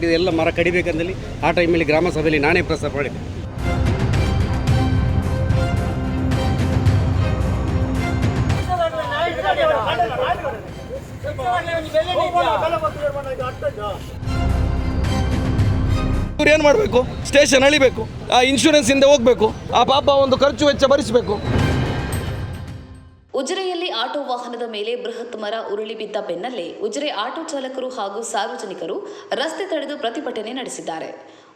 ಹಾಕಿದ ಎಲ್ಲ ಮರ ಕಡಿಬೇಕಂದಲ್ಲಿ ಆ ಟೈಮಲ್ಲಿ ಗ್ರಾಮ ಸಭೆಯಲ್ಲಿ ನಾನೇ ಪ್ರಸ್ತಾಪ ಮಾಡಿದೆ ಇವ್ರು ಏನು ಮಾಡಬೇಕು? ಸ್ಟೇಷನ್ ಅಳಿಬೇಕು, ಆ ಇನ್ಶೂರೆನ್ಸ್ ಹಿಂದೆ ಹೋಗಬೇಕು, ಆ ಪಾಪ ಒಂದು ಖರ್ಚು ವೆಚ್ಚ ಭರಿಸಬೇಕು. ಉಜಿರೆಯಲ್ಲಿ ಆಟೋ ವಾಹನದ ಮೇಲೆ ಬೃಹತ್ ಮರ ಉರುಳಿ ಬಿದ್ದ ಬೆನ್ನಲ್ಲೇ ಉಜಿರೆ ಆಟೋ ಚಾಲಕರು ಹಾಗೂ ಸಾರ್ವಜನಿಕರು ರಸ್ತೆ ತಡೆದು ಪ್ರತಿಭಟನೆ ನಡೆಸಿದ್ದಾರೆ.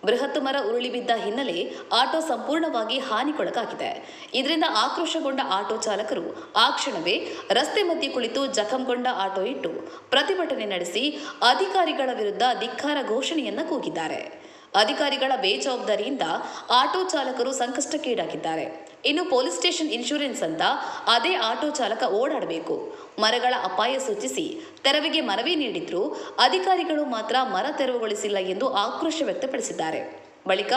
ಬೃಹತ್ ಮರ ಉರುಳಿ ಬಿದ್ದ ಹಿನ್ನೆಲೆ ಆಟೋ ಸಂಪೂರ್ಣವಾಗಿ ಹಾನಿಗೊಳಗಾಗಿದೆ. ಇದರಿಂದ ಆಕ್ರೋಶಗೊಂಡ ಆಟೋ ಚಾಲಕರು ಆ ಕ್ಷಣವೇ ರಸ್ತೆ ಮಧ್ಯೆ ಕುಳಿತು ಜಖಂಗೊಂಡ ಆಟೋ ಇಟ್ಟು ಪ್ರತಿಭಟನೆ ನಡೆಸಿ ಅಧಿಕಾರಿಗಳ ವಿರುದ್ಧ ಧಿಕ್ಕಾರ ಘೋಷಣೆಯನ್ನ ಕೂಗಿದ್ದಾರೆ. ಅಧಿಕಾರಿಗಳ ಬೇಜವಾಬ್ದಾರಿಯಿಂದ ಆಟೋ ಚಾಲಕರು ಸಂಕಷ್ಟಕ್ಕೀಡಾಗಿದ್ದಾರೆ. ಇನ್ನು ಪೊಲೀಸ್ ಸ್ಟೇಷನ್ ಇನ್ಶೂರೆನ್ಸ್ ಅಂತ ಅದೇ ಆಟೋ ಚಾಲಕ ಓಡಾಡಬೇಕು. ಮರಗಳ ಅಪಾಯ ಸೂಚಿಸಿ ತೆರವಿಗೆ ಮನವಿ ನೀಡಿದ್ರು ಅಧಿಕಾರಿಗಳು ಮಾತ್ರ ಮರ ತೆರವುಗೊಳಿಸಿಲ್ಲ ಎಂದು ಆಕ್ರೋಶ ವ್ಯಕ್ತಪಡಿಸಿದ್ದಾರೆ. ಬಳಿಕ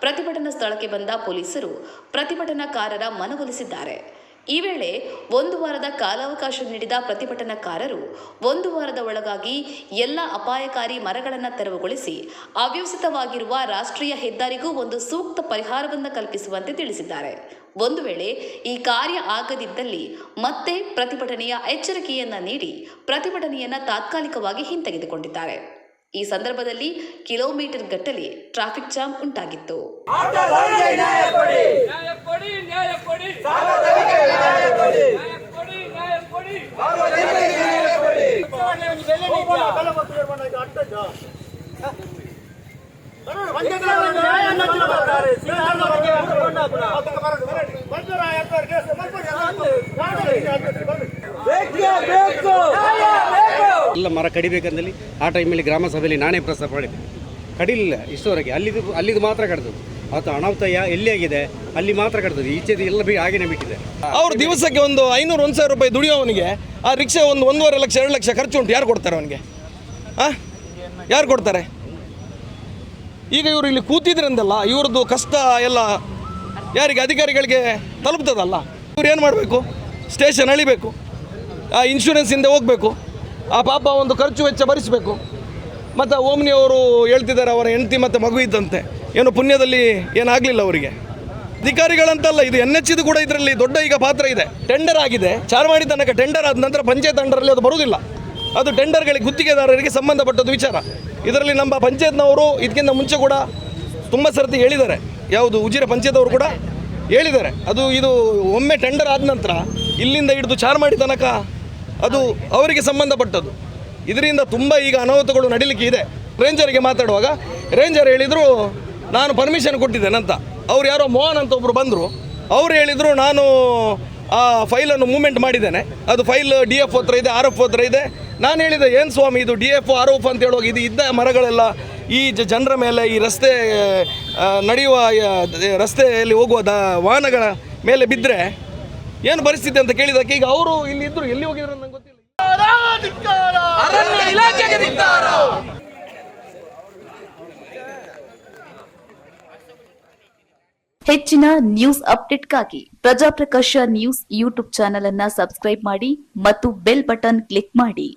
ಪ್ರತಿಭಟನಾ ಸ್ಥಳಕ್ಕೆ ಬಂದ ಪೊಲೀಸರು ಪ್ರತಿಭಟನಾಕಾರರ ಮನವೊಲಿಸಿದ್ದಾರೆ. ಈ ವೇಳೆ ಒಂದು ವಾರದ ಕಾಲಾವಕಾಶ ನೀಡಿದ ಪ್ರತಿಭಟನಾಕಾರರು ಒಂದು ವಾರದ ಒಳಗಾಗಿ ಎಲ್ಲ ಅಪಾಯಕಾರಿ ಮರಗಳನ್ನು ತೆರವುಗೊಳಿಸಿ, ಅವ್ಯವಸ್ಥಿತವಾಗಿರುವ ರಾಷ್ಟ್ರೀಯ ಹೆದ್ದಾರಿಗೂ ಒಂದು ಸೂಕ್ತ ಪರಿಹಾರವನ್ನು ಕಲ್ಪಿಸುವಂತೆ ತಿಳಿಸಿದ್ದಾರೆ. ಒಂದು ವೇಳೆ ಈ ಕಾರ್ಯ ಆಗದಿದ್ದಲ್ಲಿ ಮತ್ತೆ ಪ್ರತಿಭಟನೆಯ ಎಚ್ಚರಿಕೆಯನ್ನ ನೀಡಿ ಪ್ರತಿಭಟನೆಯನ್ನು ತಾತ್ಕಾಲಿಕವಾಗಿ ಹಿಂತೆಗೆದುಕೊಂಡಿದ್ದಾರೆ. ಈ ಸಂದರ್ಭದಲ್ಲಿ ಕಿಲೋಮೀಟರ್ ಗಟ್ಟಲೆ ಟ್ರಾಫಿಕ್ ಜಾಮ್ ಉಂಟಾಗಿತ್ತು ಕೊಡಿ ನ್ಯಾಯ ಕೊಡಿ ನ್ಯಾಯ ಕೊಡಿ ನ್ಯಾಯ ಕೊಡಿ ಎಲ್ಲ ಮರ ಕಡಿಬೇಕಂದಲ್ಲಿ ಆ ಟೈಮಲ್ಲಿ ಗ್ರಾಮ ಸಭೆಯಲ್ಲಿ ನಾನೇ ಪ್ರಸ್ತಾಪ ಮಾಡಿದ್ದೆ. ಕಡಿಲಿಲ್ಲ, ಇಷ್ಟವರೆಗೆ. ಅಲ್ಲಿದು ಅಲ್ಲಿದು ಮಾತ್ರ ಅವತ್ತು ಅನಾಹುತ ಯಾ ಎಲ್ಲಿ ಆಗಿದೆ ಅಲ್ಲಿ ಮಾತ್ರ ಕಡ್ದದ್ದು. ಈಚೆದು ಎಲ್ಲ ಬಿ, ಹಾಗೆನೇ ಬಿಟ್ಟಿದೆ. ಅವ್ರು ದಿವಸಕ್ಕೆ ಒಂದು ಐನೂರು, ಒಂದು ಸಾವಿರ ರೂಪಾಯಿ ದುಡಿಯೋವನಿಗೆ ಆ ರಿಕ್ಷಾ ಒಂದು ಒಂದೂವರೆ ಲಕ್ಷ, ಎರಡು ಲಕ್ಷ ಖರ್ಚು ಉಂಟು. ಯಾರು ಕೊಡ್ತಾರೆ ಅವನಿಗೆ? ಹಾಂ ಯಾರು ಕೊಡ್ತಾರೆ? ಈಗ ಇವರು ಇಲ್ಲಿ ಕೂತಿದ್ರಂದಲ್ಲ ಇವ್ರದ್ದು ಕಷ್ಟ ಎಲ್ಲ ಯಾರಿಗೆ, ಅಧಿಕಾರಿಗಳಿಗೆ ತಲುಪ್ತದಲ್ಲ? ಇವ್ರು ಏನು ಮಾಡಬೇಕು? ಸ್ಟೇಷನ್ ಅಳಿಬೇಕು. ಆ ಇನ್ಶೂರೆನ್ಸಿಂದ ಹೋಗಬೇಕು. ಆ ಪಾಪ ಒಂದು ಖರ್ಚು ವೆಚ್ಚ ಭರಿಸಬೇಕು. ಮತ್ತು ಓಮ್ನಿಯವರು ಹೇಳ್ತಿದ್ದಾರೆ, ಅವರ ಹೆಂಡತಿ ಮತ್ತು ಮಗು ಇದ್ದಂತೆ. ಏನು ಪುಣ್ಯದಲ್ಲಿ ಏನಾಗಲಿಲ್ಲ ಅವರಿಗೆ. ಅಧಿಕಾರಿಗಳಂತಲ್ಲ, ಇದು ಎನ್ ಎಚ್ ಇದು ಕೂಡ ಇದರಲ್ಲಿ ದೊಡ್ಡ ಈಗ ಪಾತ್ರ ಇದೆ. ಟೆಂಡರ್ ಆಗಿದೆ. ಚಾರ್ಮಾಡಿ ತನಕ ಟೆಂಡರ್ ಆದ ನಂತರ ಪಂಚಾಯತ್ ಅಂಡರಲ್ಲಿ ಅದು ಬರುವುದಿಲ್ಲ. ಅದು ಟೆಂಡರ್ಗಳಿಗೆ ಗುತ್ತಿಗೆದಾರರಿಗೆ ಸಂಬಂಧಪಟ್ಟದ್ದು ವಿಚಾರ. ಇದರಲ್ಲಿ ನಮ್ಮ ಪಂಚಾಯತ್ನವರು ಇದಕ್ಕಿಂತ ಮುಂಚೆ ಕೂಡ ತುಂಬ ಸರ್ತಿ ಹೇಳಿದ್ದಾರೆ. ಯಾವುದು, ಉಜಿರೆ ಪಂಚಾಯತ್ ಅವರು ಕೂಡ ಹೇಳಿದ್ದಾರೆ. ಅದು ಇದು ಒಮ್ಮೆ ಟೆಂಡರ್ ಆದ ನಂತರ ಇಲ್ಲಿಂದ ಹಿಡಿದು ಚಾರ್ಮಾಡಿ ತನಕ ಅದು ಅವರಿಗೆ ಸಂಬಂಧಪಟ್ಟದ್ದು. ಇದರಿಂದ ತುಂಬ ಈಗ ಅನಾಹುತಗಳು ನಡೀಲಿಕ್ಕೆ ಇದೆ. ರೇಂಜರ್ಗೆ ಮಾತಾಡುವಾಗ, ರೇಂಜರ್ ಹೇಳಿದರು ನಾನು ಪರ್ಮಿಷನ್ ಕೊಟ್ಟಿದ್ದೇನಂತ ಅವ್ರು ಯಾರೋ ಮೋಹನ್ ಅಂತ ಒಬ್ಬರು ಬಂದರು. ಅವ್ರು ಹೇಳಿದರು, ನಾನು ಆ ಫೈಲನ್ನು ಮೂಮೆಂಟ್ ಮಾಡಿದ್ದೇನೆ. ಅದು ಫೈಲ್ ಡಿ ಎಫ್ ಹತ್ರ ಇದೆ ಆರ್ ಎಫ್ ಹತ್ರ ಇದೆ. ನಾನು ಹೇಳಿದೆ, ಏನು ಸ್ವಾಮಿ ಇದು ಡಿ ಎಫ್ ಆರ್ ಎಫ್ ಅಂತ ಹೇಳುವಾಗ ಇದು ಇದ್ದ ಮರಗಳೆಲ್ಲ ಈ ಜನರ ಮೇಲೆ ಈ ರಸ್ತೆ ನಡೆಯುವ ರಸ್ತೆಯಲ್ಲಿ ಹೋಗುವ ದ, ವಾಹನಗಳ ಮೇಲೆ ಬಿದ್ದರೆ ಏನು ಪರಿಸ್ಥಿತಿ ಅಂತ ಕೇಳಿದಕ್ಕೆ ಈಗ ಅವರು ಇಲ್ಲಿ ಇದ್ರು, ಎಲ್ಲಿ ಹೋಗಿದ್ರು ನಂಗೆ ಗೊತ್ತಿಲ್ಲ. ಹೆಚ್ಚಿನ ನ್ಯೂಸ್ ಅಪ್ಡೇಟ್ಗಾಗಿ ಪ್ರಜಾಪ್ರಕಾಶ ನ್ಯೂಸ್ ಯೂಟ್ಯೂಬ್ ಚಾನೆಲ್ ಅನ್ನ ಸಬ್ಸ್ಕ್ರೈಬ್ ಮಾಡಿ ಮತ್ತು ಬೆಲ್ ಬಟನ್ ಕ್ಲಿಕ್ ಮಾಡಿ.